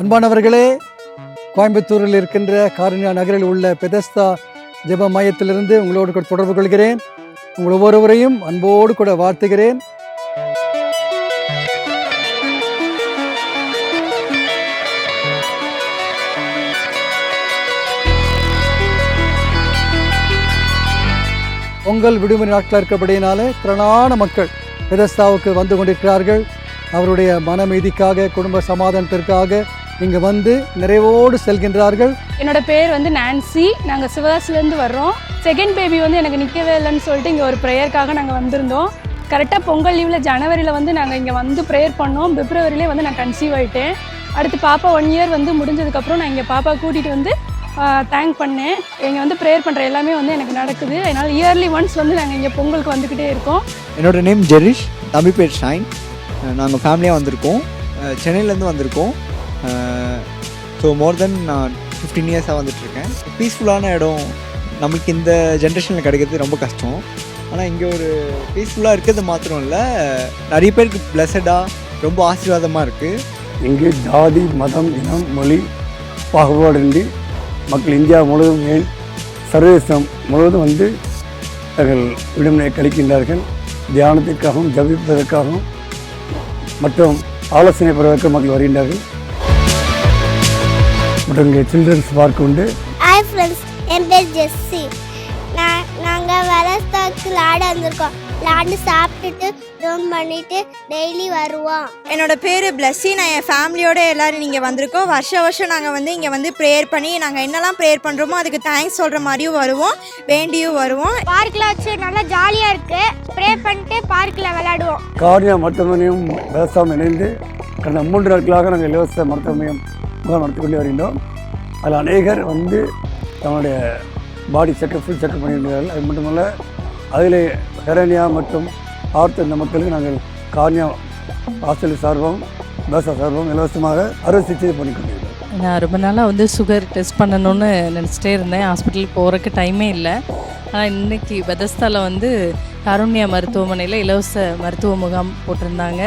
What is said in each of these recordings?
அன்பானவர்களே கோயம்புத்தூரில் இருக்கின்ற காரணியா நகரில் உள்ள பெதஸ்தா ஜெப மையத்திலிருந்து உங்களோடு கூட தொடர்பு கொள்கிறேன். உங்கள் ஒவ்வொருவரையும் அன்போடு கூட வாழ்த்துகிறேன். பொங்கல் விடுமுறை நாட்களாக இருக்கிறபடியினாலே திரளான மக்கள் பெதஸ்தாவுக்கு வந்து கொண்டிருக்கிறார்கள். அவருடைய மனமீதிக்காக குடும்ப சமாதானத்திற்காக இங்கு வந்து நிறைவோடு செல்கின்றார்கள். என்னோட பேர் வந்து நான்சி நாங்கள் சிவகாசிலேருந்து வர்றோம். செகண்ட் பேபி வந்து எனக்கு நிற்கவே இல்லைன்னு சொல்லிட்டு இங்கே ஒரு ப்ரேயருக்காக நாங்கள் வந்திருந்தோம். கரெக்டாக பொங்கல் லீவில் ஜனவரியில் வந்து நாங்கள் இங்கே வந்து ப்ரேயர் பண்ணோம். பிப்ரவரியிலே வந்து நான் கன்சீவ் ஆகிட்டேன் அடுத்து பாப்பா ஒன் இயர் வந்து முடிஞ்சதுக்கப்புறம் நான் இங்கே பாப்பா கூட்டிகிட்டு வந்து தேங்க் பண்ணேன். இங்கே வந்து ப்ரேயர் பண்ணுற எல்லாமே வந்து எனக்கு நடக்குது. அதனால் இயர்லி ஒன்ஸ் வந்து நாங்கள் இங்கே பொங்கலுக்கு வந்துக்கிட்டே இருக்கோம். என்னோட நேம் ஜெரிஷ். தம்பி பேர் ஷைன். நாங்கள் ஃபேமிலியாக வந்திருக்கோம். சென்னையிலேருந்து வந்திருக்கோம். ஸோ மோர் தென் நான் ஃபிஃப்டீன் இயர்ஸாக வந்துட்டுருக்கேன். பீஸ்ஃபுல்லான இடம் நமக்கு இந்த ஜென்ரேஷனில் கிடைக்கிறது ரொம்ப கஷ்டம். ஆனால் இங்கே ஒரு பீஸ்ஃபுல்லாக இருக்கிறது மாத்திரம் இல்லை. நிறைய பேருக்கு பிளஸடாக ரொம்ப ஆசீர்வாதமாக இருக்குது இங்கு ஜாதி மதம் இனம் மொழி பாகுபாடின்றி மக்கள் இந்தியா முழுவதும் ஏன் சர்வதேசம் முழுவதும் வந்து தங்கள் விடுமுறை கழிக்கின்றார்கள்? தியானத்திற்காகவும் ஜபிப்பதற்காகவும் மற்றும் ஆலோசனை பெறுவதற்கு மக்கள் வருகின்றார்கள். மற்றும் இங்கே சில்ட்ரன்ஸ் பார்க் உண்டு. ஹாய் ஃப்ரெண்ட்ஸ் என் பேர் ஜெஸ்ஸி. நான் நாங்கள் வெலஸ்தாக்கு விளாட வந்திருக்கோம். விளாண்டு சாப்பிட்டுட்டு ரூம் பண்ணிட்டு டெய்லி வருவோம். என்னோட பேர் பிளஸ்ஸி. நான் என் ஃபேமிலியோட எல்லாரும் இங்கே வந்திருக்கோம். வருஷ வருஷம் நாங்கள் வந்து இங்கே வந்து ப்ரேயர் பண்ணி நாங்கள் என்னெல்லாம் ப்ரேயர் பண்ணுறோமோ அதுக்கு தேங்க்ஸ் சொல்கிற மாதிரியும் வருவோம். வேண்டியும் வருவோம். பார்க்கில் வச்சு நல்லா ஜாலியாக இருக்கு. ப்ரே பண்ணிட்டு பார்க்கில் விளையாடுவோம் கார்னியா மருத்துவமனையும் விவசாயம் இணைந்து கடந்த மூன்று நாட்களாக நாங்கள் இலவச மருத்துவமனையும் முகாம் நடத்தி கொண்டே வருகின்றோம். அதில் அநேகர் வந்து தன்னுடைய பாடி செக்கப் ஃபுல் செக்கப் பண்ணியிருக்கிறார்கள். அது மட்டுமல்ல அதில் ஹெரனியா மற்றும் ஆர்த்த இந்த மக்களுக்கு நாங்கள் கார்னியா ஹாஸ்டல் சார்பம் பேசா சார்பம் இலவசமாக அறுவை சிகிச்சை பண்ணி கொண்டிருக்கிறோம். நான் ரொம்ப நாளாக வந்து சுகர் டெஸ்ட் பண்ணணும்னு நினச்சிட்டே இருந்தேன். ஹாஸ்பிட்டல் போகிறக்கு டைமே இல்லை. ஆனால் இன்னைக்கு பெதஸ்தாவில் வந்து அருண்யா மருத்துவமனையில் இலவச மருத்துவ முகாம் போட்டிருந்தாங்க.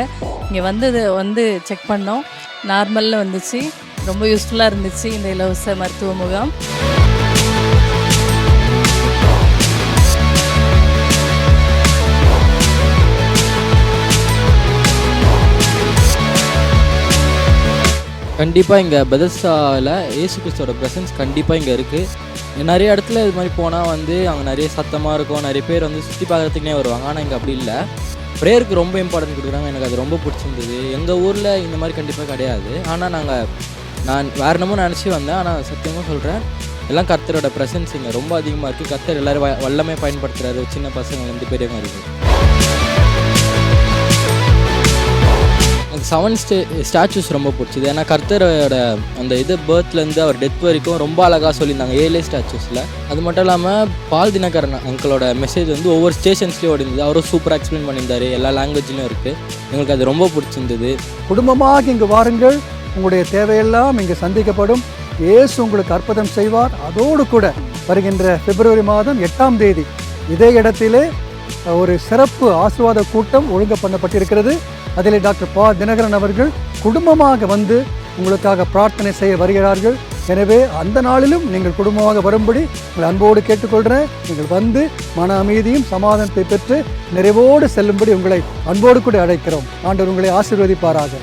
இங்கே வந்தது வந்து செக் பண்ணோம். நார்மலில் வந்துச்சு. ரொம்ப யூஸ்ஃபுல்லாக இருந்துச்சு இந்த இலவச மருத்துவ முகாம். கண்டிப்பாக இங்கே பெதஸ்டாவில் ஏசு கிறிஸ்தோட ப்ரெசன்ஸ் கண்டிப்பாக இங்கே இருக்குது நிறைய இடத்துல இது மாதிரி போனால் வந்து அங்கே நிறைய சத்தமாக இருக்கும். நிறைய பேர் வந்து சுற்றி பார்க்குறதுக்குனே வருவாங்க. ஆனால் இங்கே அப்படி இல்லை. ப்ரேயருக்கு ரொம்ப இம்பார்ட்டன்ட் கொடுக்குறாங்க. எனக்கு அது ரொம்ப பிடிச்சிருந்தது. எங்கள் ஊரில் இந்த மாதிரி கண்டிப்பாக கிடையாது. ஆனால் நாங்கள் நான் வேறு என்னமோ நினச்சி வந்தேன் ஆனால் சத்தியமாக சொல்கிறேன் எல்லாம் கர்த்தரோட ப்ரெசன்ஸ் இங்கே ரொம்ப அதிகமாக இருக்குது கர்த்தர் எல்லோரும் வல்லமே பயன்படுத்துகிறாரு சின்ன பசங்கள்லேருந்து பெரியவங்க இருக்குது எனக்கு செவன் ஸ்டே ஸ்டாச்சுஸ் ரொம்ப பிடிச்சிது. ஏன்னா கர்த்தரோட அந்த இது பேர்த்லேருந்து அவர் டெத் வரைக்கும் ரொம்ப அழகாக சொல்லியிருந்தாங்க. ஏழே ஸ்டாச்சுஸில் அது மட்டும் இல்லாமல் பால் தினகரன் அங்கிளோட மெசேஜ் வந்து ஒவ்வொரு ஸ்டேஷன்ஸ்லேயும் ஓடிந்தது அவரும் சூப்பராக எக்ஸ்பிளைன் பண்ணியிருந்தார். எல்லா லாங்குவேஜ்லையும் இருக்குது எங்களுக்கு அது ரொம்ப பிடிச்சிருந்தது. குடும்பமாக இங்கே வாருங்கள். உங்களுடைய தேவையெல்லாம் இங்கு சந்திக்கப்படும். இயேசு உங்களுக்கு அற்புதம் செய்வார். அதோடு கூட வருகின்ற பிப்ரவரி மாதம் எட்டாம் தேதி இதே இடத்திலே ஒரு சிறப்பு ஆசிர்வாத கூட்டம் ஒழுங்கு பண்ணப்பட்டிருக்கிறது. அதில் டாக்டர் பா. தினகரன் அவர்கள் குடும்பமாக வந்து உங்களுக்காக பிரார்த்தனை செய்ய வருகிறார்கள். எனவே அந்த நாளிலும் நீங்கள் குடும்பமாக வரும்படி உங்கள் அன்போடு கேட்டுக்கொள்கிறேன். நீங்கள் வந்து மன அமைதியும் சமாதானத்தை பெற்று நிறைவோடு செல்லும்படி உங்களை அன்போடு கூட அழைக்கிறோம். ஆண்டவர் உங்களை ஆசீர்வதிப்பாராக.